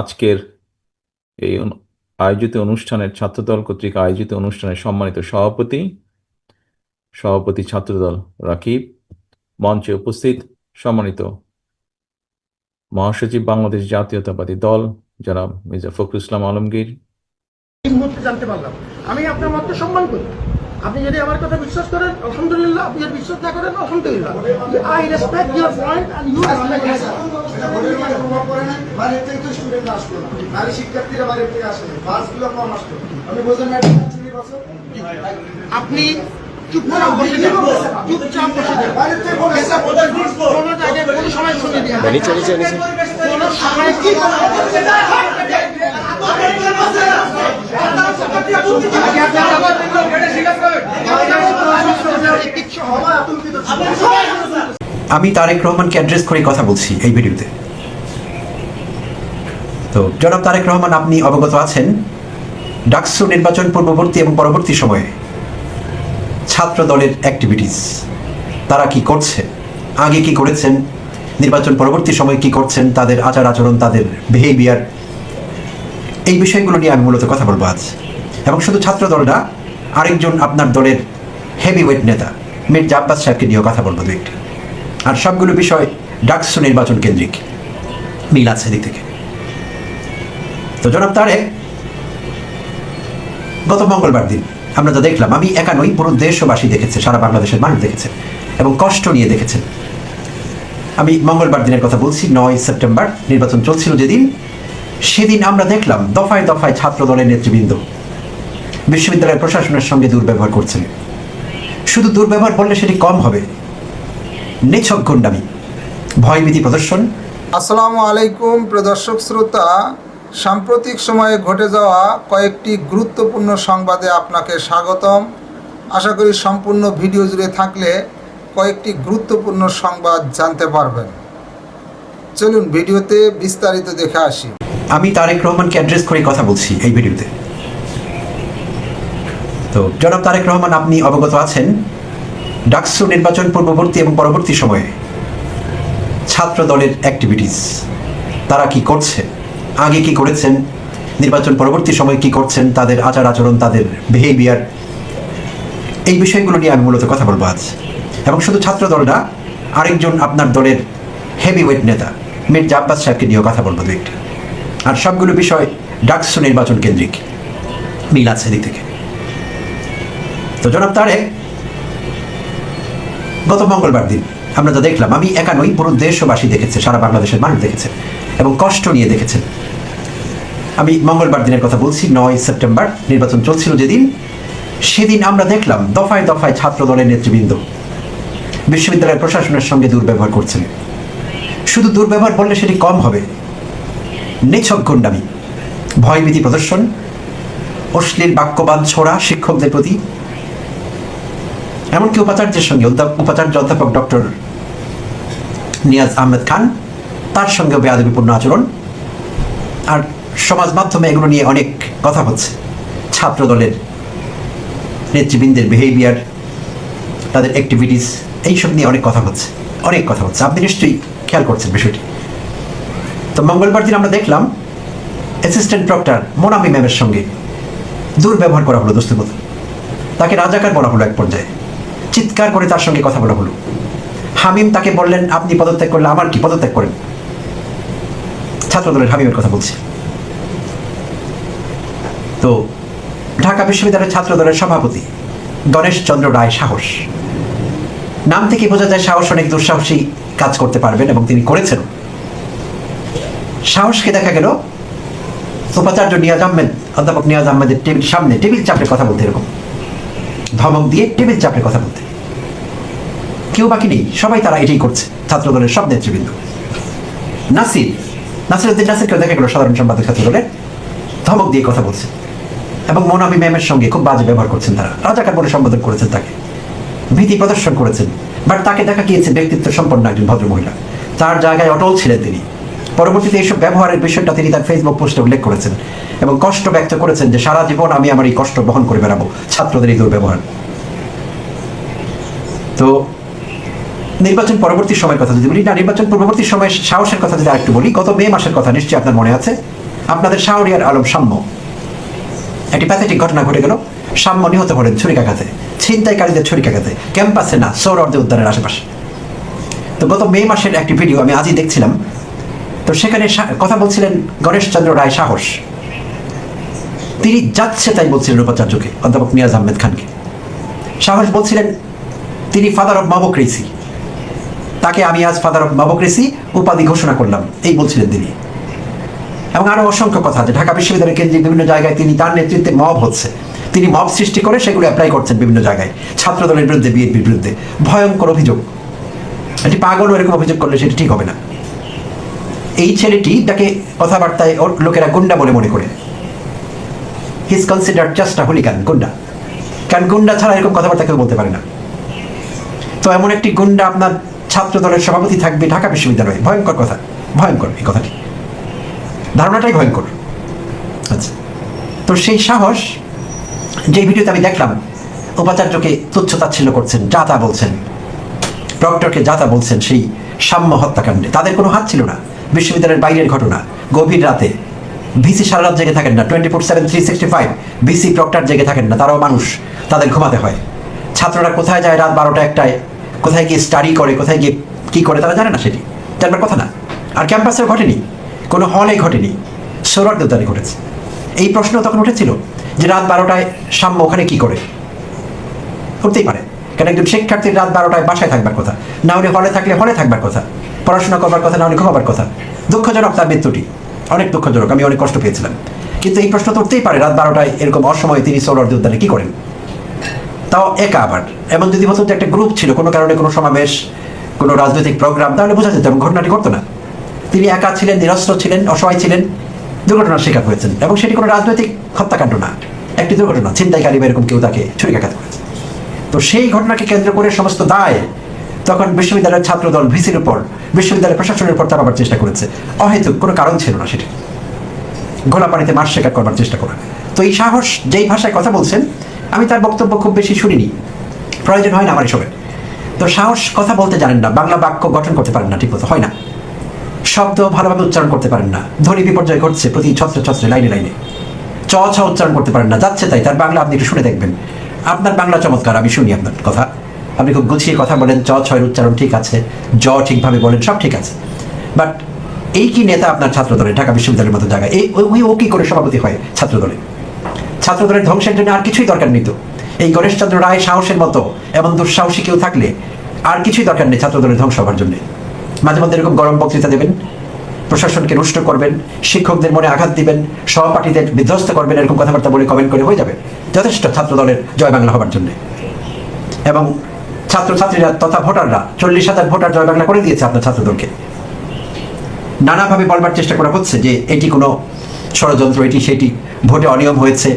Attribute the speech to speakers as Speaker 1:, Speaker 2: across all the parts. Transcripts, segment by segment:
Speaker 1: আজকের এই আয়োজিত অনুষ্ঠানের ছাত্রদল কর্তৃক আয়োজিত অনুষ্ঠানের সম্মানিত সভাপতি সভাপতি ছাত্রদল রাকিব, মঞ্চে উপস্থিত সম্মানিত মহাসচিব বাংলাদেশ জাতীয়তাবাদী দল যারা মির্জা ফখরুল ইসলাম আলমগীর।
Speaker 2: আমি আপনার মতকে সম্মান করি। আপনি যদি আমার কথা বিশ্বাস করেন আলহামদুলিল্লাহ আপনি যদি বিশ্বাস না করেন আলহামদুলিল্লাহ। I respect your point and you
Speaker 3: চুরি বছর
Speaker 2: আপনি চুপচাপ বসে চুপচাপ বসে কোনো জায়গায় কোনো সময় শুনে দিয়ে কোনো সময় কি
Speaker 4: আমি তারেক রহমানকে অ্যাড্রেস করে কথা বলছি এই ভিডিওতে। তো, জনাব তারেক রহমান, আপনি অবগত আছেন, ডাকসু নির্বাচন পূর্ববর্তী এবং পরবর্তী সময়ে ছাত্র দলের অ্যাক্টিভিটিস তারা কি করছে, আগে কি করেছেন, নির্বাচন পরবর্তী সময়ে কি করছেন, তাদের আচার আচরণ তাদের বিহেভিয়ার এই বিষয়গুলো নিয়ে আমি মূলত কথা বলব আজ। এবং শুধু ছাত্র দল না আরেকজন আপনার দলের হেভি ওয়েট নেতা, মির্জা আব্বাস সাহেবকে নিয়েও কথা বলব দু একটি। আর সবগুলো বিষয় ডাকসু নির্বাচন কেন্দ্রিক, মিল আছে দিক থেকে। তো জনাব তারেক, গত মঙ্গলবার দিন আমরা যা দেখলাম, আমি একা নই, পুরো দেশবাসী দেখেছে, সারা বাংলাদেশের মানুষ দেখেছে, এবং কষ্ট নিয়ে দেখেছেন। আমি মঙ্গলবার দিনের কথা বলছি, নয় সেপ্টেম্বর নির্বাচন চলছিল যেদিন সেদিন আমরা দেখলাম দফায় দফায় ছাত্র দলের নেতৃবৃন্দ বিশ্ববিদ্যালয়ের প্রশাসনের সঙ্গে দুর্ব্যবহার করছেন শুধু দুর্ব্যবহার বললে সেটি কম হবে। নিছক গুন্ডামি, ভয়ভীতি প্রদর্শন।
Speaker 5: আসসালামু আলাইকুম প্রদর্শক শ্রোতা। সাম্প্রতিক সময়ে ঘটে যাওয়া কয়েকটি গুরুত্বপূর্ণ সংবাদে আপনাকে স্বাগতম। আশা করি সম্পূর্ণ ভিডিও জুড়ে থাকলে কয়েকটি গুরুত্বপূর্ণ সংবাদ জানতে পারবেন। চলুন ভিডিওতে বিস্তারিত দেখে আসি।
Speaker 4: আমি তারেক রহমানকে অ্যাড্রেস করে কথা বলছি এই ভিডিওতে। তো, জনাব তারেক রহমান, আপনি অবগত আছেন, ডাকসু নির্বাচন পূর্ববর্তী এবং পরবর্তী সময়ে ছাত্র দলের অ্যাক্টিভিটিস তারা কি করছে, আগে কি করেছেন, নির্বাচন পরবর্তী সময়ে কি করছেন, তাদের আচার আচরণ, তাদের বিহেভিয়ার এই বিষয়গুলো নিয়ে আমি মূলত কথা বলব আজ। এবং শুধু ছাত্র দল না, আরেকজন আপনার দলের হেভি ওয়েট নেতা, মির্জা আব্বাস সাহেবকে নিয়েও কথা বলব দু একটি। আর সবগুলো বিষয় ডাকসু নির্বাচন কেন্দ্রিক মিল আছে থেকে। তো জনাব তারেক, গত মঙ্গলবার দিন আমরা যা দেখলাম, আমি একা নই পুরো দেশবাসী দেখেছে, সারা বাংলাদেশের মানুষ দেখেছে এবং কষ্ট নিয়ে দেখেছেন আমি মঙ্গলবার দিনের কথা বলছি, নয় সেপ্টেম্বর নির্বাচন চলছিল যেদিন, সেদিন আমরা দেখলাম দফায় দফায় ছাত্র দলের নেতৃবৃন্দ বিশ্ববিদ্যালয়ের প্রশাসনের সঙ্গে দুর্ব্যবহার করছেন। শুধু দুর্ব্যবহার বললে সেটি কম হবে নিছক গুন্ডামি, ভয়ভীতি প্রদর্শন, অশ্লীল বাক্যবাদ ছোড়া শিক্ষকদের প্রতি। এমনকি উপাচার্যের সঙ্গে উপাচার্য অধ্যাপক ডক্টর নিয়াজ আহমেদ খান, তার সঙ্গে বেয়াদবিপূর্ণ আচরণ। আর সমাজ মাধ্যমে এগুলো নিয়ে অনেক কথা হচ্ছে। ছাত্র দলের নেতৃবৃন্দের বিহেভিয়ার তাদের অ্যাক্টিভিটিস এইসব নিয়ে অনেক কথা হচ্ছে। অনেক কথা হচ্ছে। আপনি নিশ্চয়ই খেয়াল করছেন বিষয়টি। তো মঙ্গলবার দিন আমরা দেখলাম অ্যাসিস্ট্যান্ট প্রক্টর মোনামি ম্যামের সঙ্গে দুর্ব্যবহার করা হলো দোস্তের মতো। তাকে রাজাকার বলা হলো এক পর্যায়ে। চিৎকার করে তার সঙ্গে কথা বলা হলো। হামিম তাকে বললেন, আপনি পদত্যাগ করলে আমার কি পদত্যাগ করেন? ছাত্রদলের হামিমের কথা বলছি। তো ঢাকা বিশ্ববিদ্যালয়ের ছাত্রদলের সভাপতি গণেশ চন্দ্র রায় সাহস। নাম থেকে বোঝা যায় সাহস অনেক দুঃসাহসী কাজ করতে পারবেন এবং তিনি করেছেন সাহসকে দেখা গেল। উপাচার্য নিয়াজ আহমেদ, অধ্যাপক নিয়াজ আহমেদের টেবিল সামনে, টেবিল চাপড়ে কথা বলতে এরকম। ধমক দিয়ে টেবিল চাপড়ে কথা বলতে। কেউ বাকি নেই, সবাই তারা এটাই করছে ছাত্র দলের সব নেতৃবৃন্দ। নাসির নাসির উদ্দিন নাসিরকেও দেখা গেল সাধারণ সম্পাদক ছাত্র দলের ধমক দিয়ে কথা বলছে। এবং মোনামি ম্যামের সঙ্গে খুব বাজে ব্যবহার করছেন তারা। রাজাকার বলে সম্বোধন করেছেন তাকে। ভীতি প্রদর্শন করেছেন। বাট তাকে দেখা গিয়েছে ব্যক্তিত্ব সম্পন্ন একজন ভদ্রমহিলা। তার জায়গায় অটল ছিলেন তিনি। পরবর্তীতে এইসব ব্যবহারের বিষয়টা তিনি তার ফেসবুক পোস্টে উল্লেখ করেছেন এবং কষ্ট ব্যক্ত করেছেন যে সারা জীবন আমি আমার এই কষ্ট বহন করে বেড়াবো, ছাত্রদের এই দুর্ব্যবহার। তো নির্বাচন পরবর্তী সময়ের কথা যদি বলি, না, নির্বাচন পূর্ববর্তী সময়ের সাহসের কথা যদি আরেকটু বলি, গত মে মাসের কথা নিশ্চয়ই আপনার মনে আছে। আপনাদের শাহরিয়ার আলম সাম্য। একটি প্যাথেটিক ঘটনা ঘটে গেল। সাম্য নিহত হলেন ছুরিকাঘাতে, ছিনতাইকারীদের ছুরিকাঘাতে, ক্যাম্পাসে না সৌরর্দে উদ্যানের আশেপাশে। তো গত মে মাসের একটি ভিডিও আমি আজই দেখছিলাম। তো সেখানে কথা বলছিলেন গণেশচন্দ্র রায় সাহস। তিনি যাচ্ছে তাই বলছিলেন উপাচার্যকে অধ্যাপক নিয়াজ আহমেদ খানকে। সাহস বলছিলেন, তিনি ফাদার অফ মাবোক্রেসি তাকে আমি আজ ফাদার অফ মাবোক্রেসি উপাধি ঘোষণা করলাম। এই বলছিলেন তিনি। এবং আরও অসংখ্য কথা আছে। ঢাকা বিশ্ববিদ্যালয়ের কেন্দ্রিক বিভিন্ন জায়গায় তিনি তার নেতৃত্বে মব হচ্ছে। তিনি মব সৃষ্টি করে সেগুলো অ্যাপ্লাই করছেন বিভিন্ন জায়গায়। ছাত্রদলের বিরুদ্ধে, বিএনপির বিরুদ্ধে। ভয়ঙ্কর অভিযোগ। এটি পাগল এরকম অভিযোগ করলে সেটি ঠিক হবে না। এই ছেলেটি তাকে কথাবার্তায় ওর লোকেরা গুন্ডা বলে মনে করে। He's consider just a hooligan গুন্ডা। কারণ গুন্ডা ছাড়া এরকম কথাবার্তা কেউ বলতে পারে না। তো এমন একটি গুন্ডা আপনার ছাত্র দলের সভাপতি থাকবে ঢাকা বিশ্ববিদ্যালয়ে। ভয়ঙ্কর কথা, ভয়ঙ্কর এই কথাটি। ধারণাটাই ভয়ঙ্কর। আচ্ছা তো সেই সাহস যে ভিডিওতে আমি দেখলাম, উপাচার্যকে তুচ্ছ তাচ্ছিল্য করছেন, যা তা বলছেন, ডক্টরকে যা তা বলছেন সেই সাম্য হত্যাকাণ্ডে। তাদের কোনো হাত ছিল না। বিশ্ববিদ্যালয়ের বাইরের ঘটনা। গভীর রাতে। ভিসি সারা রাত জেগে থাকেন না। Twenty four seven three sixty five VC proctor জেগে থাকেন না। তারাও মানুষ। তাদের ঘুমাতে হয়। ছাত্ররা কোথায় যায় রাত বারোটা একটায়? কোথায় গিয়ে স্টাডি করে? কোথায় গিয়ে কী করে? তারা জানে না সেটি। জানবার কথা না। আর ক্যাম্পাসেও ঘটেনি। কোনো হলে ঘটেনি। সৌরভ দেবদানে ঘটেছে এই প্রশ্ন তখন উঠেছিল যে রাত বারোটায় সাম্য ওখানে কি করে? করতেই পারে। কারণ একজন শিক্ষার্থীর রাত বারোটায় বাসায় থাকবার কথা? না হলে হলে থাকলে হলে থাকবার কথা। পড়াশোনা করবার কথা না উনি ঘুমাবার কথা। দুঃখজনক তার মৃত্যুটি। অনেক দুঃখজনক, আমি অনেক কষ্ট পেয়েছিলাম। কিন্তু এই প্রশ্ন তো উঠতেই পারে, রাত বারোটায় এরকম অসময়ে তিনি সৌরর্দি উদ্যানে কী করেন? তাও একা আবার। এমন যদি হতো যে একটা গ্রুপ ছিল, কোনো কারণে কোনো সমাবেশ, কোনো রাজনৈতিক প্রোগ্রাম, তাহলে বোঝা যেত এবং ঘটনাটি ঘটতো না। তিনি একা ছিলেন, নিরস্ত্র ছিলেন, অসহায় ছিলেন, দুর্ঘটনার শিকার হয়েছেন। এবং সেটি কোনো রাজনৈতিক হত্যাকাণ্ড না, একটি দুর্ঘটনা। ছিনতাইকারী বা এরকম কেউ তাকে ছুরিকাঘাত করেছে। তো সেই ঘটনাকে কেন্দ্র করে সমস্ত দায় তখন বিশ্ববিদ্যালয়ের ছাত্রদল ভিসির উপর, বিশ্ববিদ্যালয় প্রশাসনের উপর চাপাবার চেষ্টা করেছে। অহেতুক কোনো কারণ ছিল না সেটি। ঘোলা পানিতে মাছ শেখার করবার চেষ্টা করা। তো এই সাহস যেই ভাষায় কথা বলছেন, আমি তার বক্তব্য খুব বেশি শুনিনি। প্রয়োজন হয় না আমার এসবের। তো সাহস কথা বলতে জানেন না, বাংলা বাক্য গঠন করতে পারেন না ঠিক মতো হয় না। শব্দ ভালোভাবে উচ্চারণ করতে পারেন না, ধ্বনি বিপর্যয় ঘটছে প্রতি ছত্রে ছত্রে, লাইনে লাইনে। চ, ছ উচ্চারণ করতে পারেন না, যাচ্ছে তাই, তার বাংলা আপনি একটু শুনে দেখবেন। আপনার বাংলা চমৎকার, আমি শুনি আপনার কথা। আপনি খুব গুছিয়ে কথা বলেন চ ছয়ের উচ্চারণ ঠিক আছে, জ ঠিকভাবে বলেন, সব ঠিক আছে। বাট এই কি নেতা আপনার ছাত্রদলে, ঢাকা বিশ্ববিদ্যালয়ের মতো জায়গায়? এই, ওই- ও কি করে সভাপতি হয় ছাত্রদলে? ছাত্রদলের ধ্বংসের জন্য আর কিছুই দরকার নেই তো। এই গণেশচন্দ্র রায় সাহসের মতো এমন দুঃসাহসী কেউ থাকলে আর কিছুই দরকার নেই ছাত্রদলের ধ্বংস হওয়ার জন্য। মাঝে মধ্যে এরকম গরম বক্তৃতা দেবেন, প্রশাসনকে রুষ্ট করবেন, শিক্ষকদের মনে আঘাত দিবেন, সহপাঠীদের বিধ্বস্ত করবেন, এরকম কথাবার্তা বলে কমেন্ট করে হয়ে যাবে। যথেষ্ট ছাত্রদলের জয় বাংলা হবার জন্য। এবং ছাত্রছাত্রীরা তথা ভোটাররা চল্লিশ হাজার ভোটার জয় বাংলা করে দিয়েছে আপনার ছাত্রদলকে। নানাভাবে বলবার চেষ্টা করা হচ্ছে যে এটি কোনো ষড়যন্ত্র, এটি সেটি ভোটে অনিয়ম হয়েছে,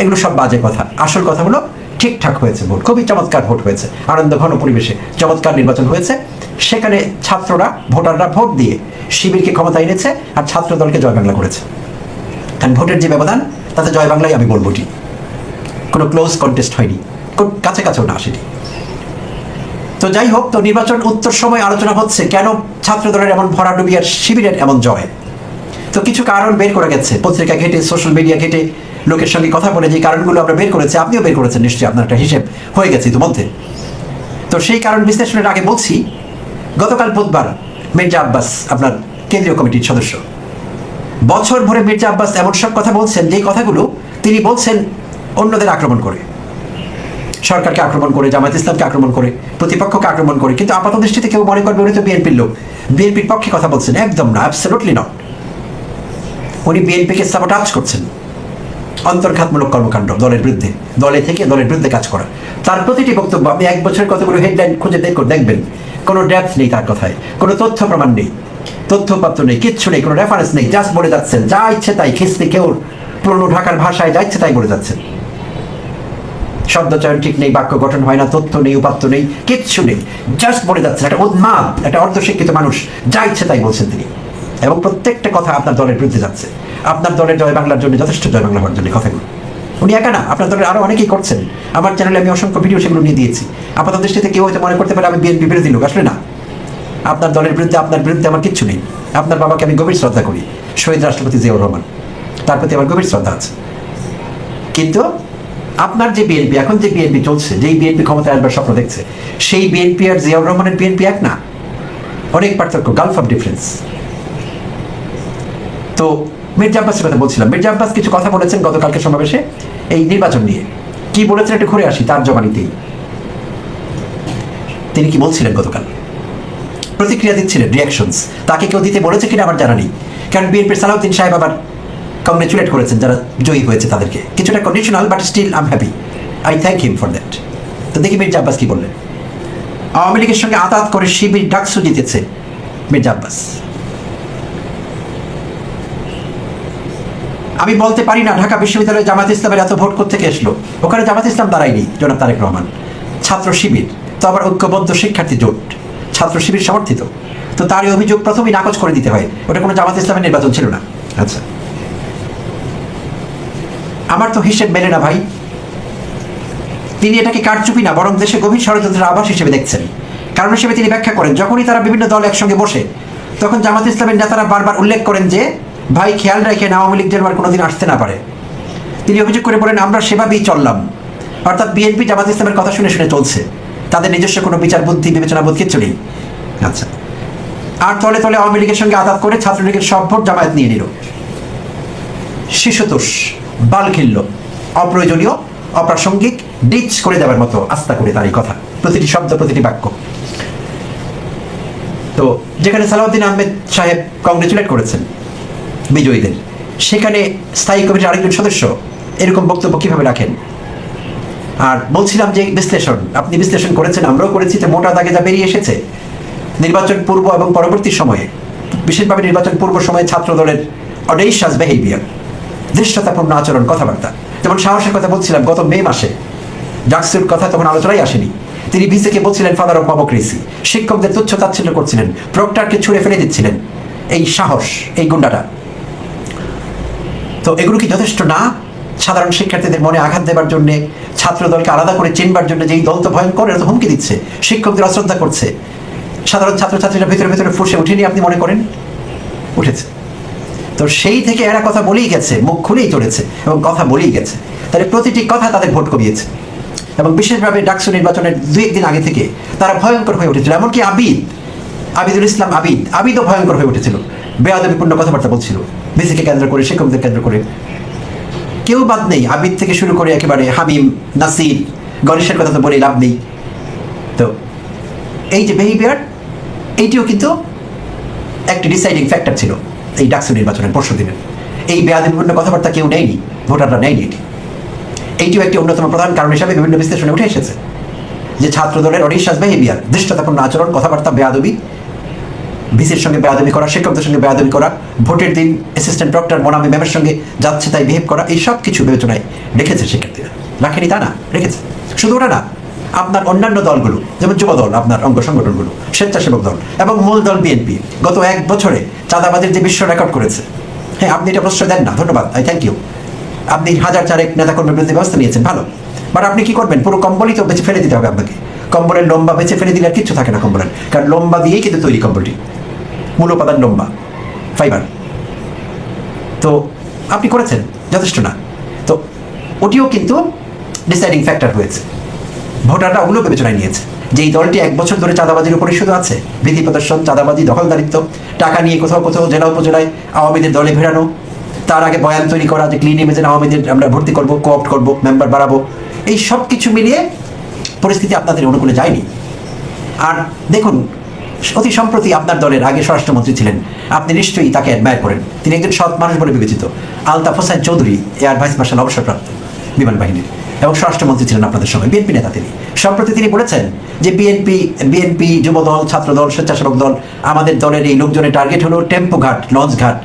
Speaker 4: এগুলো সব বাজে কথা। আসল কথা হলো ঠিকঠাক হয়েছে ভোট, খুবই চমৎকার ভোট হয়েছে আনন্দ ঘন পরিবেশে চমৎকার নির্বাচন হয়েছে। সেখানে ছাত্ররা, ভোটাররা ভোট দিয়ে শিবিরকে ক্ষমতা এনেছে আর ছাত্র দলকে জয় বাংলা করেছে। কারণ ভোটের যে ব্যবধান, তাতে জয় বাংলাই আমি বলব ঠিক কোনো ক্লোজ কন্টেস্ট হয়নি কাছে কাছেও না সেটি। তো যাই হোক, তো নির্বাচন উত্তর সময় আলোচনা হচ্ছে। কেন ছাত্র দলের এমন ভরাডুবি আর শিবিরের এমন জয়? তো কিছু কারণ বের করে গেছে। পত্রিকা ঘেটে, সোশ্যাল মিডিয়া ঘেটে, লোকের সঙ্গে কথা বলে যে কারণগুলো আমরা বের করেছি, আপনিও বের করেছেন নিশ্চয়ই, আপনার একটা হিসেব হয়ে গেছে ইতিমধ্যে। তো সেই কারণ বিশ্লেষণের আগে বলছি, গতকাল বুধবার মির্জা আব্বাস আপনার কেন্দ্রীয় কমিটির সদস্য, বছর ভরে মির্জা আব্বাস এমন সব কথা বলছেন, যেই কথাগুলো তিনি বলছেন অন্যদের আক্রমণ করে। সরকারকে আক্রমণ করে জামাত ইসলামকে আক্রমণ করে, প্রতিপক্ষকে আক্রমণ করে, কিন্তু আপাত দৃষ্টিতে কেউ মনে করবে উনি তো বিএনপির লোক। বিএনপির পক্ষে কথা বলছেন, একদম না অ্যাবসলুটলি নট উনি বিএনপিকে সাবোটাজ করছেন। অন্তর্ঘাতমূলক কর্মকাণ্ড, দলের বিরুদ্ধে, দলে থেকে দলের বিরুদ্ধে কাজ করা। তার প্রতিটি বক্তব্য, আপনি এক বছরের কতগুলো হেডলাইন খুঁজে করে দেখবেন, কোনো ডেপথ নেই তার কথায়, কোনো তথ্য প্রমাণ নেই, তথ্যপাত্র নেই, কিচ্ছু নেই, কোনো রেফারেন্স নেই জাস্ট বলে যাচ্ছেন, যা ইচ্ছে তাই খিস্তি কেউ পুরনো ঢাকার ভাষায় যা ইচ্ছে তাই বলে যাচ্ছেন। শব্দচয়ন ঠিক নেই, বাক্য গঠন হয় না, তথ্য নেই, উপাত্ত নেই, কিচ্ছু নেই। জাস্ট বলে যাচ্ছে, একটা উন্মাদ, একটা অর্ধশিক্ষিত মানুষ, যা ইচ্ছে তাই বলছেন তিনি। এবং প্রত্যেকটা কথা আপনার দলের বিরুদ্ধে যাচ্ছে। আপনার দলের জয় বাংলার জন্য যথেষ্ট জয় বাংলা হওয়ার জন্য কথাগুলো। উনি একা না, আপনার দলের আরও অনেকেই করছেন। আমার চ্যানেলে আমি অসংখ্য ভিডিও সেগুলো নিয়ে দিয়েছি। আপাতত দৃষ্টিতে কেউ হয়তো মনে করতে পারে আমি বিএনপি বিরোধী লোক, আসলে না। আপনার দলের বিরুদ্ধে, আপনার বিরুদ্ধে আমার কিচ্ছু নেই। আপনার বাবাকে আমি গভীর শ্রদ্ধা করি, শহীদ রাষ্ট্রপতি জিয়াউর রহমান। তার প্রতি আমার গভীর শ্রদ্ধা আছে। কিন্তু আপনার যে বিএনপি এখন যে বিএনপি চলছে, যেই বিএনপি ক্ষমতায় আসবার স্বপ্ন দেখছে, সেই বিএনপি আর জিয়াউর রহমানের বিএনপি এক না? অনেক পার্থক্য গালফ অফ ডিফারেন্স তো মির্জা আব্বাসের কথা বলছিলাম। মির্জা আব্বাস কিছু কথা বলেছেন গতকালকে সমাবেশে, এই নির্বাচন নিয়ে। কি বলেছেন একটু ঘুরে আসি, তার জবানিতেই। তিনি কি বলছিলেন গতকাল? প্রতিক্রিয়া দিচ্ছিলেন রিয়াকশনস তাকে কেউ দিতে বলেছে কিনা আমার জানা নেই। কারণ বিএনপির সালাউদ্দিন সাহেব আবার কংগ্রেচুলেট করেছেন যারা জয়ী হয়েছে তাদেরকে। কিছুটা conditional but still I'm happy I thank him for that তো দেখি মির্জা আব্বাস কি বললেন। আওয়ামী লীগের সঙ্গে আতাত করে শিবির ডাকসু জিতেছে মির্জা আব্বাস। আমি বলতে পারি না, ঢাকা বিশ্ববিদ্যালয়ে জামাত ইসলামের এত ভোট থেকে এসলো ওখানে জামাত ইসলাম দাঁড়ায়নি, জনাব তারেক রহমান। ছাত্র শিবির, তো আবার ঐক্যবদ্ধ শিক্ষার্থী জোট। ছাত্র শিবির সমর্থিত। তো তার অভিযোগ প্রথমেই নাকচ করে দিতে হয়। ওটা কোনো জামাত ইসলামের নির্বাচন ছিল না। আচ্ছা। আমার তো হিসেব মেলে না ভাই। তিনি এটাকে কারচুপি না, বরং দেশে গভীর ষড়যন্ত্রের আভাস হিসেবে দেখছেন। কারণ হিসেবে তিনি ব্যাখ্যা করেন, যখনই তারা বিভিন্ন দল একসঙ্গে বসে, তখন জামাত ইসলামের নেতারা বারবার উল্লেখ করেন যে, ভাই, খেয়াল রাখেন, আওয়ামী লীগ আর কোনোদিন আসতে না পারে। তিনি অভিযোগ করে বলেন, আমরা সেভাবেই চললাম। অর্থাৎ বিএনপি জামাত ইসলামের কথা শুনে শুনে চলছে। তাদের নিজস্ব কোনো বিচার বুদ্ধি, বিবেচনা বোধ কিচ্ছু নেই। আচ্ছা। আর তলে তলে আওয়ামী লীগের সঙ্গে আঘাত করে ছাত্রলীগের সব ভোট জামায়াত নিয়ে নিল। শিশুতোষ। বাল খিল্ল। অপ্রয়োজনীয়, অপ্রাসঙ্গিক, ডিচ করে দেওয়ার মতো আস্থা করে তার এই কথা। প্রতিটি শব্দ, প্রতিটি বাক্য। তো যেখানে সালাউদ্দিন আহমেদ সাহেব কংগ্রেচুলেট করেছেন বিজয়ীদের, সেখানে স্থায়ী কমিটির আরেকজন সদস্য এরকম বক্তব্য কীভাবে রাখেন? আর বলছিলাম যে বিশ্লেষণ, আপনি বিশ্লেষণ করেছেন, আমরাও করেছি, যে মোটা দাগে যা বেরিয়ে এসেছে, নির্বাচন পূর্ব এবং পরবর্তী সময়ে, বিশেষভাবে নির্বাচন পূর্ব সময়ে ছাত্র দলের অডেইশাস বিহেভিয়ার দৃশ্যতাপূর্ণ আচরণ, কথাবার্তা। যেমন সাহসের কথা বলছিলাম গত মে মাসে। জাকসুর কথা তখন আলোচনায় আসেনি। তিনি ভিসিকে বলছিলেন, ফাদার অফ মামোক্রেসি। শিক্ষকদের তুচ্ছ তাচ্ছিল্য করছিলেন, প্রক্টারকে ছুঁড়ে ফেলে দিচ্ছিলেন। এই সাহস, এই গুন্ডাটা। তো এগুলো কি যথেষ্ট? না। সাধারণ শিক্ষার্থীদের মনে আঘাত দেবার জন্য ছাত্র দলকে আলাদা করে চিনবার জন্য যেই দল তো ভয়ঙ্কর এটা তো হুমকি দিচ্ছে। শিক্ষকদের অশ্রদ্ধা করছে। সাধারণ ছাত্রছাত্রীরা ভেতরে ভেতরে ফুসে উঠেনি আপনি মনে করেন? উঠেছে। তো সেই থেকে এরা কথা বলেই গেছে, মুখ খুলেই চলেছে এবং কথা বলেই গেছে। তাহলে প্রতিটি কথা তাদের ভোট কমিয়েছে। এবং বিশেষভাবে ডাকসু নির্বাচনের দুই একদিন আগে থেকে তারা ভয়ঙ্কর হয়ে উঠেছিল, এমনকি আবিদ, আবিদুল ইসলাম আবিদ, আবিদও ভয়ঙ্কর হয়ে উঠেছিল, বেয়াদবিপূর্ণ কথাবার্তা বলছিল, বিসিকে কেন্দ্র করে শিক্ষকদের কেন্দ্র করে। কেউ বাদ নেই, আবিদ থেকে শুরু করে একেবারে হামিম নাসির, গণেশের কথা তো বলে লাভ নেই। তো এই যে বিহেভিয়ার এইটিও কিন্তু একটি ডিসাইডিং ফ্যাক্টর ছিল। এই ডাকসু নির্বাচনের পরশু দিনের এই বেয়াদিপূর্ণ কথাবার্তা কেউ নেয়নি, ভোটাররা নেয়নি এটি। এইটিও একটি অন্যতম প্রধান কারণ হিসাবে বিভিন্ন বিশ্লেষণে উঠে এসেছে যে ছাত্র দলের অডিশাস বিহেভিয়ার দৃষ্টতাপূর্ণ আচরণ, কথাবার্তা, বেয়াদবি, ভিসির সঙ্গে বেয়াদবি করা, শিক্ষকদের সঙ্গে বেয়াদবি করা, ভোটের দিন অ্যাসিস্ট্যান্ট ডক্টর মনামি ম্যামের সঙ্গে যাচ্ছে তাই বিহেভ করা, এই সব কিছু বিবেচনায় রেখেছে শিক্ষার্থীরা। রাখেনি তা না, রেখেছে। শুধু ওটা না আপনার অন্যান্য দলগুলো, যেমন যুব দল, আপনার অঙ্গ সংগঠনগুলো, স্বেচ্ছাসেবক দল এবং মূল দল বিএনপি, গত এক বছরে চাঁদাবাজির যে বিশ্ব রেকর্ড করেছে। হ্যাঁ আপনি এটা প্রশ্রয় দেন না, ধন্যবাদ, আই থ্যাংক ইউ। আপনি হাজার চারেক নেতাকর্মীর বিরুদ্ধে ব্যবস্থা নিয়েছেন, ভালো। বাট আপনি কি করবেন? পুরো কম্বলই তো বেঁচে ফেলে দিতে হবে আপনাকে। কম্বলের লম্বা বেঁচে ফেলে দিলে আর কিচ্ছু থাকে না কম্বলের, কারণ লম্বা দিয়েই কিন্তু তৈরি কম্বলটি। মূল উপাদান লম্বা, ফাইবার। তো আপনি করেছেন, যথেষ্ট না। তো ওটিও কিন্তু ডিসাইডিং ফ্যাক্টর হয়েছে। ভোটাররা ওগুলো বিবেচনায় নিয়েছে যে এই দলটি এক বছর ধরে চাঁদাবাজির উপরে শুধু আছে। ভীতি প্রদর্শন, চাঁদাবাজি, দখলদারিত্ব, টাকা নিয়ে কোথাও কোথাও, জেলা উপজেলায় আওয়ামীদের দলে ভেড়ানো, তার আগে বয়ান তৈরি করা যে ক্লিন ইমেজের আওয়ামীদের আমরা ভর্তি করব কোঅপ্ট করব মেম্বার বাড়াবো, এই সব কিছু মিলিয়ে পরিস্থিতি আপনাদের অনুকূলে যায়নি। আর দেখুন, অতি সম্প্রতি আপনার দলের আগে স্বরাষ্ট্রমন্ত্রী ছিলেন। আপনি নিশ্চয়ই তাকে অ্যাডমায়ার করেন। তিনি একজন সৎ মানুষ বলে বিবেচিত। Altaf Hossain Chowdhury air vice marshal অবসরপ্রাপ্ত বিমান বাহিনীর। এবং স্বরাষ্ট্রমন্ত্রী ছিলেন আপনাদের সময় বিএনপি নেতা তিনি। সম্প্রতি তিনি বলেছেন যে বিএনপি বিএনপি যুবদল, ছাত্রদল, স্বেচ্ছাসেবক দল, আমাদের দলের এই লোকজনের টার্গেট হলো টেম্পো ঘাট, লঞ্চ ঘাট,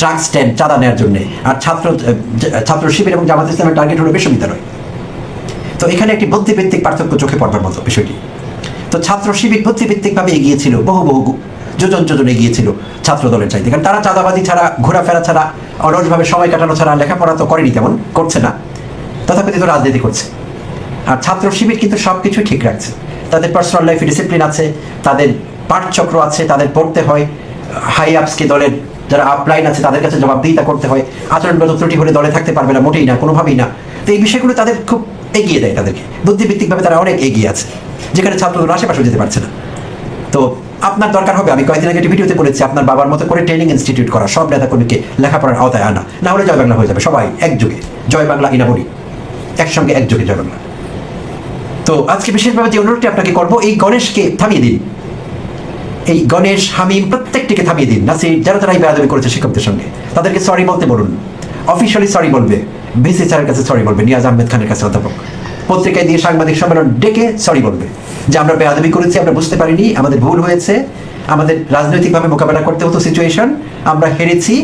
Speaker 4: ট্রাক স্ট্যান্ড চাঁদা নেওয়ার জন্য। আর ছাত্র ছাত্র শিবির এবং জামাত ইসলামের টার্গেট হলো বিশ্ববিদ্যালয়। তো এখানে একটি বুদ্ধিভিত্তিক পার্থক্য চোখে পড়বার মতো বিষয়টি। তো ছাত্র শিবির বুদ্ধিভিত্তিকভাবে এগিয়েছিল, বহু বহু যোজন যোজন এগিয়েছিল ছাত্র দলের চাইতে। কারণ তারা চাঁদাবাজি ছাড়া, ঘোরাফেরা ছাড়া, অলসভাবে সময় কাটানো ছাড়া লেখাপড়া তো করেনি তেমন, করছে না। তথাকথিত রাজনীতি করছে। আর ছাত্র শিবির কিন্তু সব কিছুই ঠিক রাখছে। তাদের পার্সোনাল লাইফে ডিসিপ্লিন আছে, তাদের পাঠচক্র আছে, তাদের পড়তে হয় হাই আপসকে দলের যারা আপলাইন আছে, তাদের কাছে জবাবদিহিতা করতে হয়, আচরণগত ত্রুটি হলে দলে থাকতে পারবে না, মোটেই না, কোনোভাবেই না। তো এই বিষয়গুলো তাদের খুব এগিয়ে দেয় তাদেরকে। বুদ্ধিভিত্তিকভাবে তারা অনেক এগিয়ে আছে, যেখানে ছাত্রগুলো আশেপাশে যেতে পারছে না। তো আপনার দরকার হবে, আমি কয়েকদিন আগে ভিডিওতে বলেছি, আপনার বাবার মতো করে ট্রেনিং ইনস্টিটিউট করা, সব নেতাকর্মীকে লেখাপড়ার আওতায় আনা, না হলে জয় বাংলা হয়ে যাবে, সবাই একযোগে। জয় বাংলা ইনামরি একসঙ্গে একযোগে বাংলা তো আজকে বিশেষভাবে যে অনুরোধটি আপনাকে করব, এই গণেশকে থামিয়ে দিন। এই গণেশ, হামিম প্রত্যেকটিকে থামিয়ে দিন। নাসির, যারা যারা এই বেয়াদবি করেছে শিক্ষকদের সঙ্গে, তাদেরকে সরি বলতে বলুন। অফিসিয়ালি সরি বলবে। ভিসি স্যারের কাছে সরি বলবে, নিয়াজ আহমেদ খানের কাছে অধ্যাপক। পত্রিকায় দিয়ে সাংবাদিক সম্মেলন ডেকে সরি বলবে। যে আমরা বেয়াদবি করেছি, আমরা বুঝতে পারিনি, আমাদের ভুল হয়েছে, আমাদের রাজনৈতিকভাবে মোকাবেলা করতে হতো সিচুয়েশন আমরা হেরেছি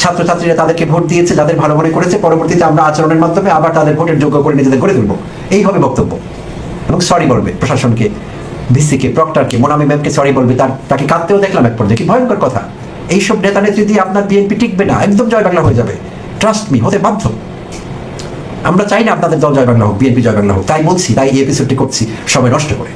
Speaker 4: ছাত্রছাত্রীরা তাদেরকে ভোট দিয়েছে, যাদের ভালো মনে করেছে, পরবর্তীতে আমরা আচরণের মাধ্যমে আবার তাদের ভোটের যোগ্য করে নিজেদের করে তুলবো। এই হবে বক্তব্য। এবং সরি বলবে প্রশাসনকে, ভিসিকে, প্রক্টরকে, মোনামি ম্যামকে সরি বলবে, তার, তাকে কাঁদতেও দেখলাম এক পর্যায়ে, কি ভয়ঙ্কর কথা। এইসব নেতা নেত্রী দিয়ে আপনার বিএনপি টিকবে না, একদম জয় বাংলা হয়ে যাবে। ট্রাস্ট মি হতে বাধ্য। আমরা চাই না আপনাদের দল জয় বাংলা হোক বিএনপি জয় বাংলা হোক, তাই বলছি, তাই এই এপিসোডটি করছি সময় নষ্ট করে।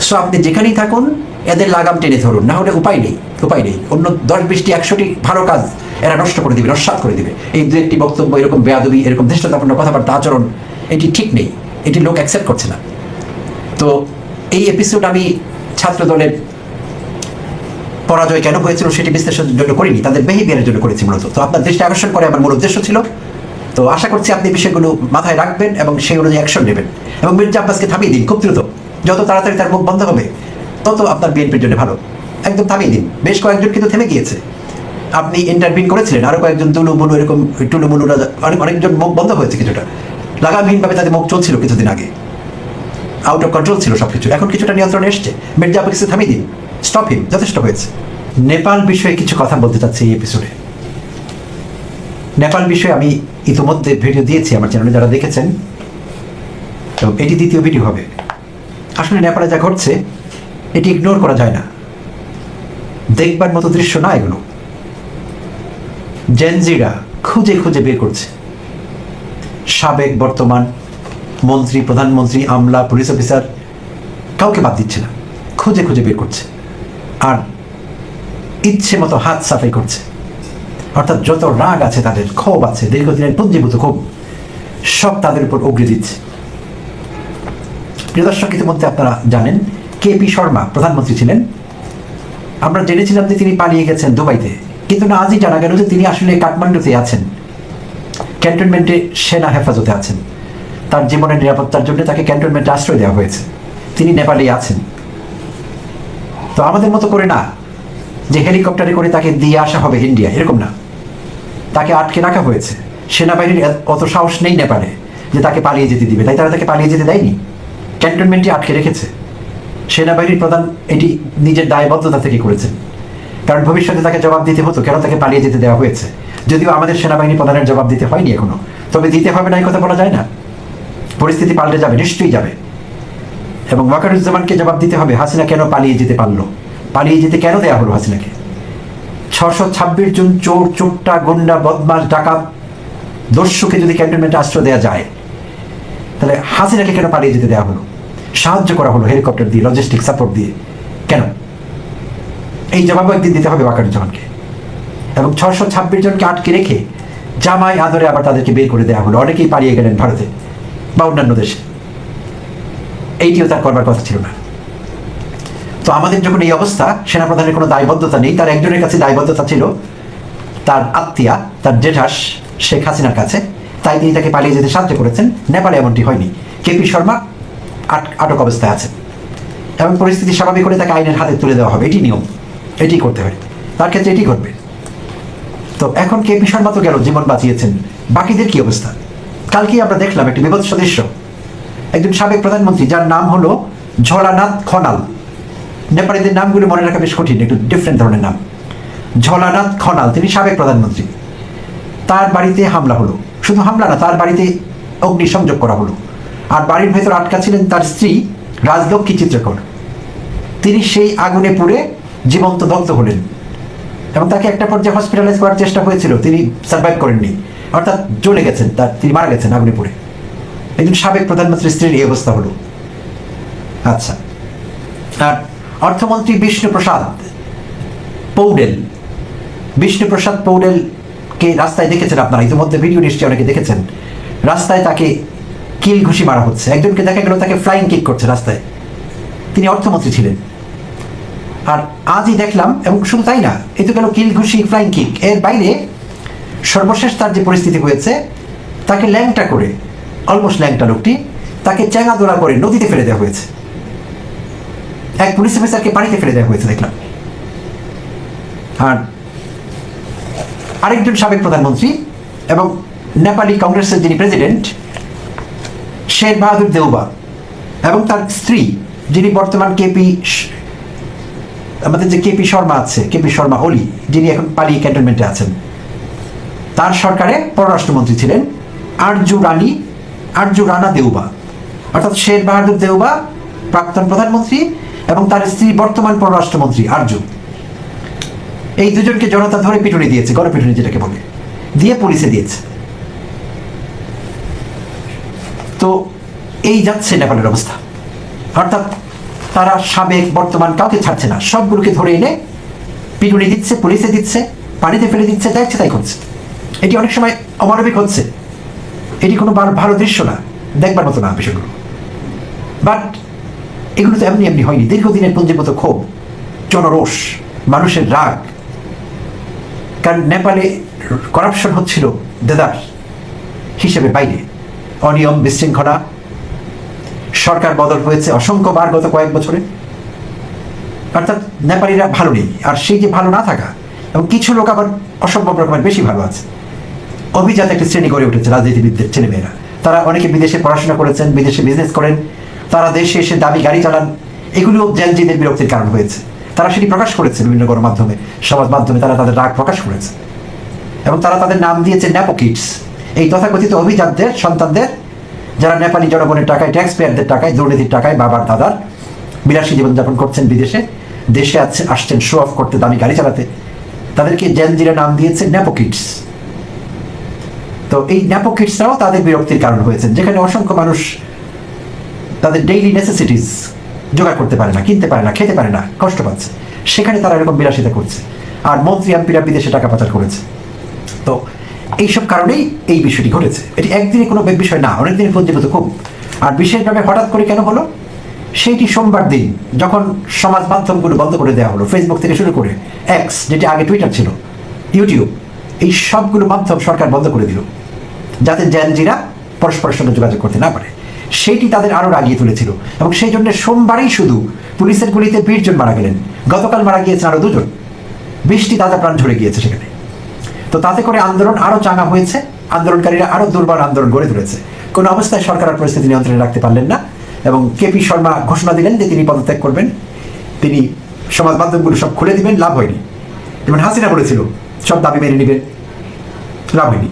Speaker 4: সো আপনি যেখানেই থাকুন, এদের লাগাম টেনে ধরুন, না হলে উপায় নেই উপায় নেই। অন্য দশ বিশটি একশোটি ভালো কাজ এরা নষ্ট করে দিবে, নস্বাত করে দিবে। এই দু একটি বক্তব্য এরকম বেয়াদবি, এরকম ধৃষ্টতাপূর্ণ কথাবার্তা আচরণ, এটি ঠিক নেই। এটি লোক অ্যাকসেপ্ট করছে না। তো এই এপিসোড আমি ছাত্র দলের পরাজয় কেন হয়েছিল সেটি বিশ্লেষণের জন্য করিনি, তাদের বিহেভিয়ারের জন্য করেছি মূলত। তো আপনার দৃষ্টি আকর্ষণ করে আমার মূল উদ্দেশ্য ছিল। তো আশা করছি আপনি বিষয়গুলো মাথায় রাখবেন এবং সেই অনুযায়ী অ্যাকশন নেবেন। এবং মির্জা আব্বাসকে থামিয়ে দিন, খুব দ্রুত। যত তাড়াতাড়ি তার মুখ বন্ধ হবে, তত আপনার বিএনপির জন্য ভালো। একদম থামিয়ে দিন। বেশ কয়েকজন কিন্তু থেমে গিয়েছে। আপনি ইন্টারভিন করেছিলেন আরও কয়েকজন তুলু মুলু এরকম টুলু মুলুরা অনেক, অনেকজন মুখ বন্ধ হয়েছে কিছুটা। লাগামহীনভাবে তাদের মুখ চলছিল কিছুদিন আগে। আউট অফ কন্ট্রোল ছিল সবকিছু। এখন কিছুটা নিয়ন্ত্রণে এসছে। মির্জা আব্বাসকে থামিয়ে দিন। স্টপ হিম যথেষ্ট হয়েছে। নেপাল বিষয়ে কিছু কথা বলতে চাচ্ছি এই এপিসোডে নেপাল বিষয়ে আমি ইতিমধ্যে ভিডিও দিয়েছি আমার চ্যানেলে যারা দেখেছেন। তো এটি দ্বিতীয় ভিডিও হবে। আসলে নেপালে যা ঘটছে, এটি ইগনোর করা যায় না। দেখবার মতো দৃশ্য না এগুলো। জেনজিরা খুঁজে খুঁজে বের করছে। সাবেক বর্তমান মন্ত্রী, প্রধানমন্ত্রী, আমলা পুলিশ অফিসার কাউকে বাদ দিচ্ছে না, খুঁজে খুঁজে বের করছে। আর ইচ্ছে মতো হাত সাফাই করছে। অর্থাৎ যত রাগ আছে তাদের, ক্ষোভ আছে, দীর্ঘদিনের পুঞ্জীভূত ক্ষোভ, সব তাদের উপর উগড়ে দিচ্ছে। প্রিয় দর্শক, ইতিমধ্যে আপনারা জানেন, কে পি শর্মা প্রধানমন্ত্রী ছিলেন। আমরা জেনেছিলাম যে তিনি পালিয়ে গেছেন দুবাইতে। কিন্তু না আজই জানা গেল যে তিনি আসলে কাঠমান্ডুতে আছেন। ক্যান্টনমেন্টে সেনা হেফাজতে আছেন। তার জীবনের নিরাপত্তার জন্য তাকে ক্যান্টনমেন্টে আশ্রয় দেওয়া হয়েছে। তিনি নেপালে আছেন। তো আমাদের মতো করে না, যে হেলিকপ্টারে করে তাকে দিয়ে আসা হবে ইন্ডিয়া, এরকম না। তাকে আটকে রাখা হয়েছে। সেনাবাহিনীর অত সাহস নেই নেপালে যে তাকে পালিয়ে যেতে দিবে। তাই তারা তাকে পালিয়ে যেতে দেয়নি। ক্যান্টনমেন্টে আটকে রেখেছে। সেনাবাহিনীর প্রধান এটি নিজের দায়বদ্ধতা থেকে করেছেন। কারণ ভবিষ্যতে তাকে জবাব দিতে হতো, কেন তাকে পালিয়ে যেতে দেওয়া হয়েছে? যদিও আমাদের সেনাবাহিনী প্রধানের জবাব দিতে হয়নি এখনও। তবে দিতে হবে না এই কথা বলা যায় না। পরিস্থিতি পাল্টে যাবে, নিশ্চয়ই যাবে। এবং ওয়াকারুজ্জামানকে জবাব দিতে হবে, হাসিনা কেন পালিয়ে যেতে পারল? পালিয়ে যেতে কেন দেওয়া হলো হাসিনাকে? ছশো ছাব্বিশ জন চোর চোরটা গুন্ডা বদমাস ডাকাত, দস্যুকে যদি ক্যান্টনমেন্টে আশ্রয় দেওয়া যায়, তাহলে হাসিনাকে কেন পালিয়ে যেতে দেওয়া হলো? সাহায্য করা হলো হেলিকপ্টার দিয়ে লজিস্টিক সাপোর্ট দিয়ে। কেন? এই জবাবও একদিন দিতে হবে ওয়াকারুজ্জামানকে এবং ছশো ছাব্বিশ জনকে আটকে রেখে জামাই আদরে আবার তাদেরকে বের করে দেওয়া হলো। অনেকেই পালিয়ে গেলেন ভারতে বা অন্যান্য দেশে। এইটিও তার করবার কথা ছিল না। তো আমাদের যখন এই অবস্থা, সেনাপ্রধানের কোনো দায়বদ্ধতা নেই। তার একজনের কাছে দায়বদ্ধতা ছিল তার আত্মীয়া, তার জেঠাস, শেখ হাসিনার কাছে। তাই তিনি তাকে পালিয়ে যেতে সাহায্য করেছেন। নেপালে এমনটি হয়নি। কেপি শর্মা আট- আটক অবস্থায় আছেন। এবং পরিস্থিতি স্বাভাবিক করে তাকে আইনের হাতে তুলে দেওয়া হবে। এটি নিয়ম। এটি করতে হবে তার ক্ষেত্রে এটি করবে তো এখন কে শর্মা তো গেল জীবন বাঁচিয়েছেন? বাকিদের কি অবস্থা? কালকেই আমরা দেখলাম একটি বিভৎস সদস্য একজন সাবেক প্রধানমন্ত্রী, যার নাম হলো ঝলানাথ খনাল। নেপালিদের নামগুলো মনে রাখা বেশ কঠিন, একটু ডিফারেন্ট ধরনের নাম। ঝলানাথ খনাল, তিনি সাবেক প্রধানমন্ত্রী। তার বাড়িতে হামলা হলো। শুধু হামলা না, তার বাড়িতে অগ্নিসংযোগ করা হলো। আর বাড়ির ভেতর আটকা ছিলেন তার স্ত্রী, রাজলক্ষ্মী চিত্রকর। তিনি সেই আগুনে পুড়ে জীবন্ত দগ্ধ হলেন। এবং তাকে একটা পর্যায়ে হসপিটালাইজ করার চেষ্টা হয়েছিল, তিনি সার্ভাইভ করেননি। অর্থাৎ জ্বলে গেছেন তার তিনি মারা গেছেন আগুনে পুড়ে। একজন সাবেক প্রধানমন্ত্রীর স্ত্রীর এই অবস্থা হলো। আচ্ছা। আর অর্থমন্ত্রী বিষ্ণুপ্রসাদ পৌডেল। বিষ্ণুপ্রসাদ পৌডেলকে রাস্তায় দেখেছেন আপনারা? ইতিমধ্যে ভিডিও নিশ্চয়ই অনেকে দেখেছেন। রাস্তায় তাকে কিল ঘুষি মারা হচ্ছে। একজনকে দেখা গেল তাকে ফ্লাইং কিক করছে রাস্তায়। তিনি অর্থমন্ত্রী ছিলেন। আর আজই দেখলাম, এবং শুধু তাই না এ তো গেল কিল ঘুষি ফ্লাইং কিক এর বাইরে সর্বশেষ তার যে পরিস্থিতি হয়েছে, তাকে ল্যাংটা করে অলমোস্ট ল্যাংটা লোকটি, তাকে চ্যাঙা দোলা করে নদীতে ফেলে দেওয়া হয়েছে। এক পুলিশ অফিসারকে পানিতে ফেলে দেওয়া হয়েছে, দেখলাম। আর আরেকজন সাবেক প্রধানমন্ত্রী এবং নেপালি কংগ্রেসের যিনি প্রেসিডেন্ট, শের বাহাদুর দেউবা এবং তার স্ত্রী, যিনি বর্তমান কেপি আমাদের যে কেপি শর্মা আছে, কেপি শর্মা ওলি যিনি এখন পালি ক্যান্টনমেন্টে আছেন, তার সরকারে পররাষ্ট্রমন্ত্রী ছিলেন আরজু রানী আরজু রানা দেউবা। অর্থাৎ শের বাহাদুর দেউবা, প্রাক্তন প্রধানমন্ত্রী, এবং তার স্ত্রী বর্তমান পররাষ্ট্রমন্ত্রী আরজু। এই দুজনকে জনতা ধরে পিটুনি দিয়েছে, গণপিটুনি যেটাকে বলে। দিয়ে পুলিশে দিয়েছে। তো এই যাচ্ছে নেপালের অবস্থা। অর্থাৎ তারা সাবেক বর্তমান কাউকে ছাড়ছে না। সবগুলোকে ধরে এনে পিটুনি দিচ্ছে, পুলিশে দিচ্ছে, পানিতে ফেলে দিচ্ছে, যা তাই করছে। এটি অনেক সময় অমানবিক হচ্ছে। এটি কোনো ভালো দৃশ্য না, দেখবার মতো না বিষয়গুলো। বাট এগুলো তো এমনি এমনি হয়নি। দীর্ঘদিনের পুঞ্জীভূত ক্ষোভ, জনরোষ, মানুষের রাগ। কারণ নেপালে করাপশন হচ্ছিল দেদার হিসেবে বাইরে। অনিয়ম, বিশৃঙ্খলা সরকার বদল হয়েছে অসংখ্যবার গত কয়েক বছরে। অর্থাৎ নেপালিরা ভালো নেই, আর সেই যে ভালো না থাকা, এবং কিছু লোক আবার অসম্ভব রকমের বেশি ভালো আছে। অভিজাত একটি শ্রেণি গড়ে উঠেছে রাজনীতিবিদদের ছেলেমেয়েরা। তারা অনেকে বিদেশে পড়াশোনা করেছেন, বিদেশে বিজনেস করেন, তারা দেশে এসে দামি গাড়ি চালান এগুলো জেনজিদের বিরক্তির কারণ হয়েছে। তারা সেটি প্রকাশ করেছে বিভিন্ন গণমাধ্যমে, সমাজ মাধ্যমে তারা তাদের রাগ প্রকাশ করেছে। এবং তারা তাদের নাম দিয়েছে ন্যাপোকিটস এই তথাকথিত অভিজাতদের, সন্তানদের যারা নেপালি জনগণের টাকায় ট্যাক্স পেয়ারদের টাকায়, দুর্নীতির টাকায় বাবার দাদার বিলাসী জীবনযাপন করছেন বিদেশে, দেশে আছে আসছেন শো অফ করতে দামি গাড়ি চালাতে। তাদেরকে জেনজিরা নাম দিয়েছে ন্যাপোকিটস তো এই ন্যাপোকিটসরাও তাদের বিরক্তির কারণ হয়েছে যেখানে অসংখ্য মানুষ তাদের ডেইলি নেসেসিটিস জোগাড় করতে পারে না, কিনতে পারে না, খেতে পারে না, কষ্ট পাচ্ছে। সেখানে তারা এরকম বিলাসিতা করছে। আর মন্ত্রী, এমপিরা বিদেশে টাকা পাচার করেছে। তো এইসব কারণেই এই বিষয়টি ঘটেছে। এটি একদিনে কোনো বিষয় না অনেক দিনের পঞ্জীভূত খুব। আর বিশেষভাবে হঠাৎ করে কেন হলো? সেইটি সোমবার দিন, যখন সমাজ মাধ্যমগুলো বন্ধ করে দেওয়া হলো ফেসবুক থেকে শুরু করে এক্স যেটি আগে টুইটার ছিল ইউটিউব এই সবগুলো মাধ্যম সরকার বন্ধ করে দিল, যাতে জ্যানজিরা পরস্পরের সঙ্গে যোগাযোগ করতে না পারে। সেইটি তাদের আরও রাগিয়ে তুলেছিল এবং সেই জন্য সোমবারই শুধু পুলিশের গুলিতে বিশ জন মারা গেলেন। গতকাল মারা গিয়েছেন আরও দুজন। বৃষ্টি তাজা প্রাণ ঝরে গিয়েছে সেখানে। তো তাতে করে আন্দোলন আরও চাঙা হয়েছে। আন্দোলনকারীরা আরও দুর্বার আন্দোলন গড়ে তুলেছে। কোনো অবস্থায় সরকার আর পরিস্থিতি নিয়ন্ত্রণে রাখতে পারলেন না এবং কেপি শর্মা ঘোষণা দিলেন যে তিনি পদত্যাগ করবেন। তিনি সমাজ মাধ্যমগুলো সব খুলে দিবেন, লাভ হয়নি। যেমন হাসিনা বলেছিল, সব দাবি মেনে নেবেন, লাভ হয়নি।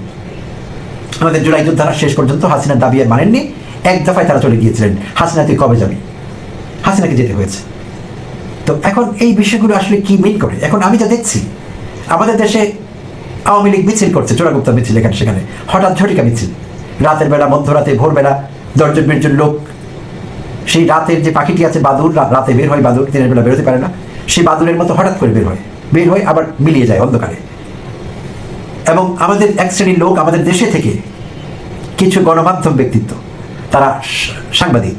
Speaker 4: আমাদের জুলাই যোদ্ধারা শেষ পর্যন্ত হাসিনার দাবি আর মানেননি। এক দফায় তারা চলে গিয়েছিলেন। হাসিনা, তুই কবে যাবি? হাসিনাকে যেতে হয়েছে। তো এখন এই বিষয়গুলো আসলে কি মিন করে? এখন আমি যা দেখছি, আমাদের দেশে আওয়ামী লীগ মিছিল করছে, চোরাগুপ্তা মিছিল এখানে, সেখানে। হঠাৎ ঝটিকা মিছিল। রাতের বেলা, মধ্যরাতে, ভোরবেলা, দশজন বিশজন লোক। সেই রাতের যে পাখিটি আছে বাদুর রাতে বের হয় বাদুর দিনের বেলা বেরোতে পারে না। সেই বাদুরের মতো হঠাৎ করে বের হয়। বের হয়ে আবার মিলিয়ে যায় অন্ধকারে। এবং আমাদের এক শ্রেণির লোক আমাদের দেশে থেকে কিছু গণমাধ্যম ব্যক্তিত্ব, তারা সাংবাদিক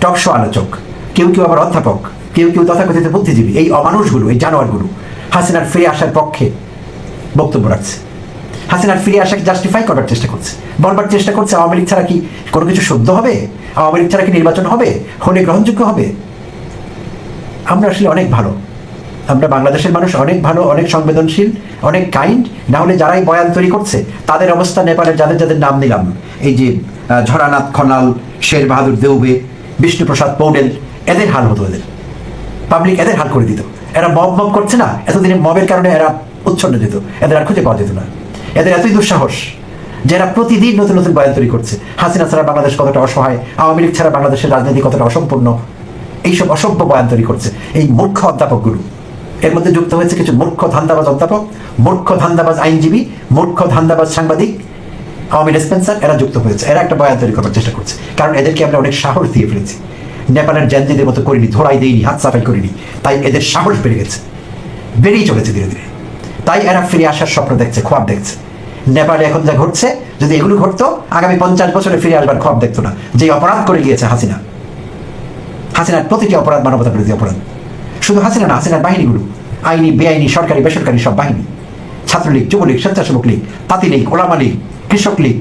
Speaker 4: টকশো আলোচক, কেউ কেউ আবার অধ্যাপক, কেউ কেউ তথাকথিত বুদ্ধিজীবী, এই অমানুষগুলো, এই জানোয়ারগুলো, হাসিনার ফিরে আসার পক্ষে বক্তব্য রাখছে। হাসিনার ফিরে আসাকে জাস্টিফাই করার চেষ্টা করছে। বলবার চেষ্টা করছে, আওয়ামী লীগ ছাড়া কি কোনো কিছু শুদ্ধ হবে? আওয়ামী লীগ ছাড়া কি নির্বাচন হবে? হলে গ্রহণযোগ্য হবে? আমরা আসলে অনেক ভালো। আমরা বাংলাদেশের মানুষ অনেক ভালো, অনেক সংবেদনশীল, অনেক কাইন্ড না হলে যারাই বয়ান তৈরি করছে, তাদের অবস্থা নেপালের যাদের যাদের নাম নিলাম। এই যে ঝরানাথ, খনাল, শের বাহাদুর দেউবে, বিষ্ণুপ্রসাদ পৌডেল, এদের হাল হতো এদের। পাবলিক এদের হাল করে দিত। এরা মব মব করছে না। এতদিনে মবের কারণে এরা উচ্ছন্ন যেত। এদের আর খুঁজে পাওয়া যেত না। এদের এতই দুঃসাহস যারা প্রতিদিন নতুন নতুন বয়ান তৈরি করছে। হাসিনা ছাড়া বাংলাদেশ কতটা অসহায়, আওয়ামী লীগ ছাড়া বাংলাদেশের রাজনীতি কতটা অসম্পূর্ণ, এইসব অসভ্য বয়ান তৈরি করছে এই মূর্খ অধ্যাপকগুলো। এর মধ্যে যুক্ত হয়েছে কিছু মূর্খ ধান্দাবাজ অধ্যাপক, মূর্খ ধান্দাবাজ আইনজীবী, মূর্খ ধান্দাবাজ সাংবাদিক, আওয়ামী ডিসপেন্সার, এরা যুক্ত হয়েছে। এরা একটা বয়ান তৈরি করার চেষ্টা করছে। কারণ এদেরকে আমরা অনেক সাহস দিয়ে ফেলেছি। নেপালের জ্যানজিদের মতো করিনি ধরাই দেইনি, হাত সাফাই করিনি। তাই এদের সাহস বেড়ে গেছে। বেড়েই চলেছে ধীরে ধীরে। তাই এরা ফিরে আসার স্বপ্ন দেখছে, খোয়াব দেখছে। নেপালে এখন যা ঘটছে, যদি এগুলো ঘটতো, আগামী পঞ্চাশ বছরে ফিরে আসবার খোয়াব দেখতো না। যে অপরাধ করে গিয়েছে হাসিনা। হাসিনার প্রতিটি অপরাধ মানবতা বিরোধী অপরাধ। শুধু হাসিনা না, হাসিনার বাহিনীগুলো। আইনি, বেআইনি, সরকারি, বেসরকারি সব বাহিনী। ছাত্রলীগ, যুবলীগ, স্বেচ্ছাসেবক লীগ পাতি লীগ, ওলামা লীগ, কৃষক লীগ,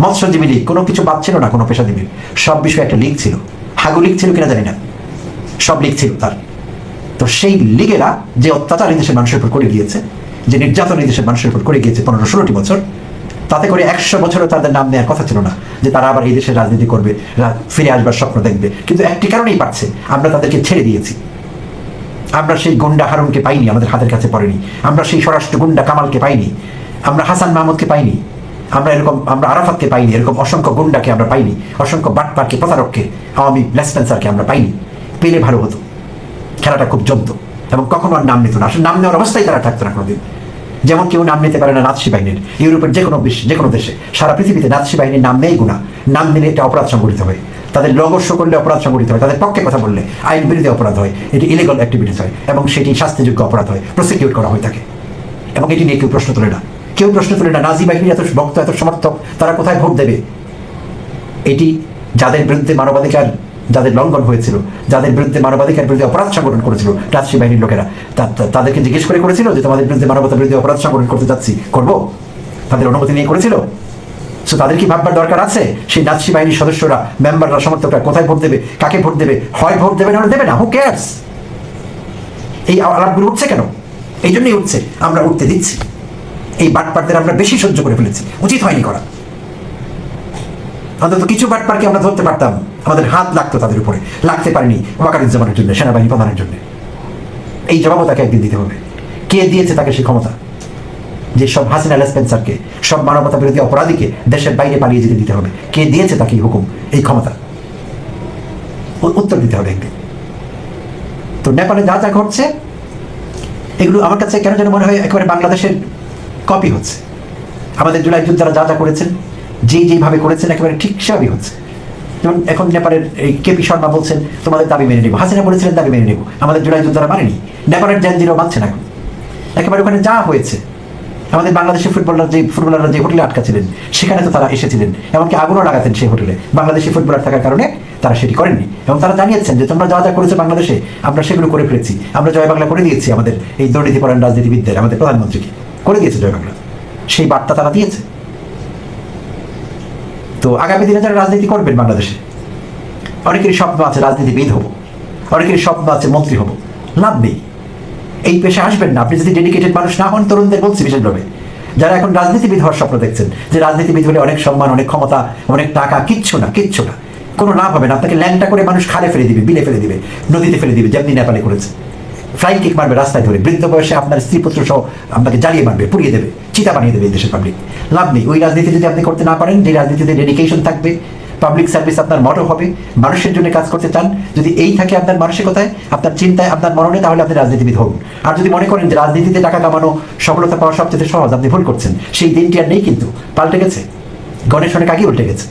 Speaker 4: মৎস্যজীবী লীগ, কোনো কিছু বাদ ছিল না, কোনো পেশাজীবীর সব বিষয়ে একটা লীগ ছিল। হাগু লীগ ছিল কিনা জানি না। সব লীগ ছিল তার। তো সেই লীগেরা যে অত্যাচার এই দেশের মানুষের উপর করে গিয়েছে, যে নির্যাতন এই দেশের মানুষের উপর করে গিয়েছে পনেরো ষোলোটি বছর, তাতে করে একশো বছরও তাদের নাম নেওয়ার কথা ছিল না, যে তারা আবার এই দেশের রাজনীতি করবে ফিরে আসবার স্বপ্ন দেখবে। কিন্তু একটি কারণেই পাচ্ছে আমরা তাদেরকে ছেড়ে দিয়েছি। আমরা সেই গুন্ডা হারুনকে পাইনি, আমাদের হাতের কাছে পড়েনি। আমরা সেই স্বরাষ্ট্র গুন্ডা কামালকে পাইনি। আমরা হাসান মাহমুদকে পাইনি। আমরা এরকম, আমরা আরাফাতকে পাইনি, এরকম অসংখ্য গুন্ডাকে আমরা পাইনি। অসংখ্য বাটপারকে, প্রতারককে, আওয়ামী লেসপেন্সারকে আমরা পাইনি। পেলে ভালো হতো। খেলাটা খুব জমত এবং কখনো আর নাম নিত না। আসলে নাম নেওয়ার অবস্থায় তারা থাকতো না কোনোদিন। যেমন কেউ নাম নিতে পারে না নাৎসি বাহিনীর। ইউরোপের যে কোনো বিশ্বে, যে কোনো দেশে। সারা পৃথিবীতে নাৎসি বাহিনীর নাম নেই গুণা। নাম নিলে এটা অপরাধ সংগঠিত হয়। তাদের লগো শো করলে অপরাধ সংগঠিত হয়। তাদের পক্ষে কথা বললে আইন বিরোধী অপরাধ হয়। এটি ইলিগাল অ্যাক্টিভিটিস হয় এবং সেটি শাস্তিযোগ্য অপরাধ হয়। প্রসিকিউট করা হয়ে থাকে। এবং এটি নিয়ে কেউ প্রশ্ন তোলে না। কেউ প্রশ্ন তোলে না নাজি বাহিনীর এত ভক্ত এত সমর্থক, তারা কোথায় ভোট দেবে? এটি যাদের বিরুদ্ধে মানবাধিকার যাদের লঙ্ঘন হয়েছিল, যাদের বিরুদ্ধে মানবাধিকার বিরুদ্ধে অপরাধ সংগঠন করেছিল, রাজশাহী বাহিনীর লোকেরা তাদেরকে জিজ্ঞেস করে করেছিল যে তোমাদের বিরুদ্ধে মানবতা বিরুদ্ধে অপরাধ সংগঠন করতে যাচ্ছি, করব? তাদের অনুমতি নিয়ে করেছিল। সো তাদের কি ভাববার দরকার আছে? সেই নাৎসি বাহিনীর সদস্যরা, মেম্বাররা, সমর্থকরা কোথায় ভোট দেবে? কাকে ভোট দেবে? হয় ভোট দেবে না দেবে না? হু কেয়ার্স এই আলাপগুলো উঠছে কেন? এই জন্যই উঠছে। আমরা উঠতে দিচ্ছি। এই বাটপাটদের আমরা বেশি সহ্য করে ফেলেছি। উচিত হয়নি করা। অন্তত কিছু বাটপারকে আমরা ধরতে পারতাম। আমাদের হাত লাগতো তাদের উপরে। লাগতে পারেনি ওয়াকারুজ্জামানের জন্য, সেনাবাহিনী প্রধানের জন্য। এই জবাবও তাকে একদিন দিতে হবে। কে দিয়েছে তাকে সেই ক্ষমতা? যে সব হাসিনা স্পেন্সারকে, সব মানবতা বিরোধী অপরাধীকে দেশের বাইরে পালিয়ে যেতে দিতে হবে। কে দিয়েছে তাকে এই হুকুম, এই ক্ষমতা? উত্তর দিতে হবে একদিন। তো নেপালে যা যা ঘটছে, এগুলো আমার কাছে কেন যেন মনে হয় একেবারে বাংলাদেশের কপি হচ্ছে। আমাদের জুলাই যোদ্ধারা যা যা করেছেন, যেই যেইভাবে করেছেন, একেবারে ঠিক সেভাবেই হচ্ছে। যেমন এখন নেপালের এই কেপি শর্মা বলছেন, তোমাদের দাবি মেনে নেব। হাসিনা বলেছিলেন, দাবি মেনে নেব। আমাদের জুলাই যোদ্ধারা মানেনি। নেপালের জেনজিরও মানছে না একেবারে ওখানে যা হয়েছে, আমাদের বাংলাদেশের ফুটবলার যে ফুটবলাররা যে হোটেলে আটকা ছিলেন, সেখানে তো তারা এসেছিলেন। এমনকি আগুনও লাগাতেন সেই হোটেলে। বাংলাদেশি ফুটবলার থাকার কারণে তারা সেটি করেননি। এবং তারা জানিয়েছেন যে, তোমরা যা যা করেছ বাংলাদেশে, আমরা সেগুলো করে ফেলেছি। আমরা জয় বাংলা করে দিয়েছি আমাদের এই দুর্নীতিপরায়ণ রাজনীতিবিদদের, আমাদের প্রধানমন্ত্রীকে। করে দিয়েছে জয় বাংলা। সেই বার্তা তারা দিয়েছে। তো আগামী দিনে যারা রাজনীতি করবেন বাংলাদেশে, অনেকেরই স্বপ্ন আছে রাজনীতিবিদ হব, অনেকেরই স্বপ্ন আছে মন্ত্রী হব, লাভ নেই। এই পেশে আসবেন না। আপনি যদি ডেডিকেটেড মানুষ না হন, তরুণদের বলছি বিশেষভাবে। যারা এখন রাজনীতিবিদ হওয়ার স্বপ্ন দেখছেন, যে রাজনীতিবিদ হলে অনেক সম্মান, অনেক ক্ষমতা, অনেক টাকা, কিচ্ছু না কিচ্ছু না। কোনো লাভ হবে না। আপনাকে ল্যাংটা করে মানুষ খালে ফেলে দিবে, বিলে ফেলে দিবে, নদীতে ফেলে দিবে, যেমনি নেপালে করেছে। ফ্লাইং কিক মারবে রাস্তায় ধরে, বৃদ্ধ বয়সে আপনার স্ত্রী পুত্র সহ আপনাকে জ্বালিয়ে মারবে, পুড়িয়ে দেবে, চিতা বানিয়ে দেবে এই দেশের পাবলিক লাভ নেই। ওই রাজনীতি যদি আপনি করতে না পারেন, যে রাজনীতিতে ডেডিকেশন থাকবে পাবলিক সার্ভিস আপনার মটো হবে, মানুষের জন্য কাজ করতে চান, যদি এই থাকে আপনার মানসিকতায়, আপনার চিন্তায়, আপনার মরণে, তাহলে আপনি রাজনীতিবিদ হন। আর যদি মনে করেন যে রাজনীতিতে টাকা কামানো, সফলতা পাওয়া সবচেয়ে সহজ, আপনি ভুল করছেন, সেই দিনটি আর নেই কিন্তু, পাল্টে গেছে। গণেশ অনেক আগে উল্টে গেছে।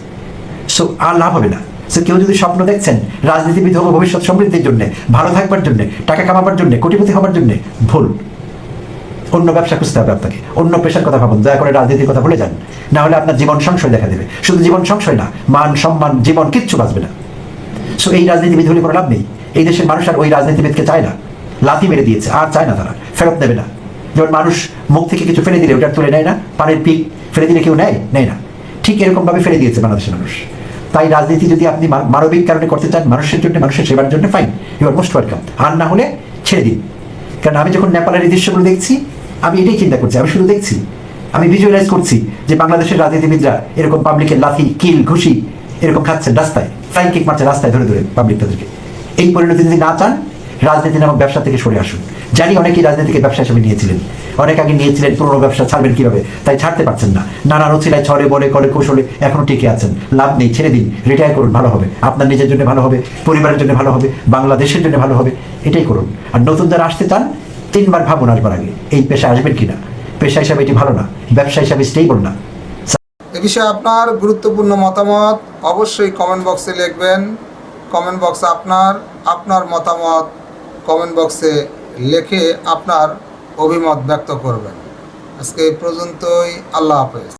Speaker 4: সো আর লাভ হবে না। সো কেউ যদি স্বপ্ন দেখছেন রাজনীতিবিদ হব ভবিষ্যৎ সমৃদ্ধির জন্য, ভালো থাকবার জন্য, টাকা কামাবার জন্য, কোটিপতি হবার জন্য, ভুল। অন্য ব্যবসা খুঁজতে হবে আপনাকে, অন্য পেশার কথা ভাবুন, দয়া করে রাজনীতির কথা ভুলে যান। না হলে আপনার জীবন সংশয় দেখা দেবে। শুধু জীবন সংশয় না, মান, সম্মান, জীবন কিচ্ছু বাঁচবে না। সো এই রাজনীতিবিদ হলে কোনো লাভ নেই। এই দেশের মানুষ আর ওই রাজনীতিবিদকে চায় না। লাথি মেরে দিয়েছে, আর চায় না তারা। ফেরত নেবে না। যেমন মানুষ মুখ থেকে কিছু ফেলে দিলে, ওটা তুলে নেয় না। পানির পিক ফেলে দিলে কেউ নেয়? নেয় না। ঠিক এরকমভাবে ফেলে দিয়েছে বাংলাদেশের মানুষ। তাই রাজনীতি যদি আপনি মানবিক কারণে করতে চান, মানুষের জন্য, মানুষের সেবার জন্য fine you are most welcome আর না হলে ছেড়ে দিন। কারণ আমি যখন নেপালের এই দৃশ্যগুলো দেখছি, আমি এটাই চিন্তা করছি, আমি শুধু দেখছি। আমি ভিজুয়ালাইজ করছি যে বাংলাদেশের রাজনীতিবিদরা এরকম পাবলিকের লাথি, কিল, ঘুষি, এরকম খাচ্ছে রাস্তায় ফ্লাইং কিক মারছে রাস্তায় ধরে ধরে পাবলিক তাদেরকে এই পরিণতি যদি না চান রাজনীতি নামক ব্যবসা থেকে সরে আসুন। জানি অনেকেই রাজনীতিকে ব্যবসা হিসেবে নিয়েছিলেন। অনেক আগে নিয়েছিলেন, পুরনো ব্যবসা ছাড়বেন কীভাবে? তাই ছাড়তে পারছেন না। নানা রচিলায় ছড়ে, বলে, কলে, কৌশলে এখনও টিকে আছেন। লাভ নেই, ছেড়ে দিন রিটায়ার করুন, ভালো হবে। আপনার নিজের জন্য ভালো হবে, পরিবারের জন্য ভালো হবে, বাংলাদেশের জন্য ভালো হবে, এটাই করুন। আর নতুন যারা আসতে চান, তিনবার ভাবুন আসবার আগে, এই পেশা আসবেন কিনা? পেশা হিসাবে এটি ভালো না, ব্যবসা হিসাবে স্টেবল না।
Speaker 5: এ বিষয়ে আপনার গুরুত্বপূর্ণ মতামত অবশ্যই কমেন্ট বক্সে লিখবেন। কমেন্ট বক্স আপনার আপনার মতামত কমেন্ট বক্সে লিখে আপনার অভিমত ব্যক্ত করবেন। আজকে এই পর্যন্তই আল্লাহ হাফেজ।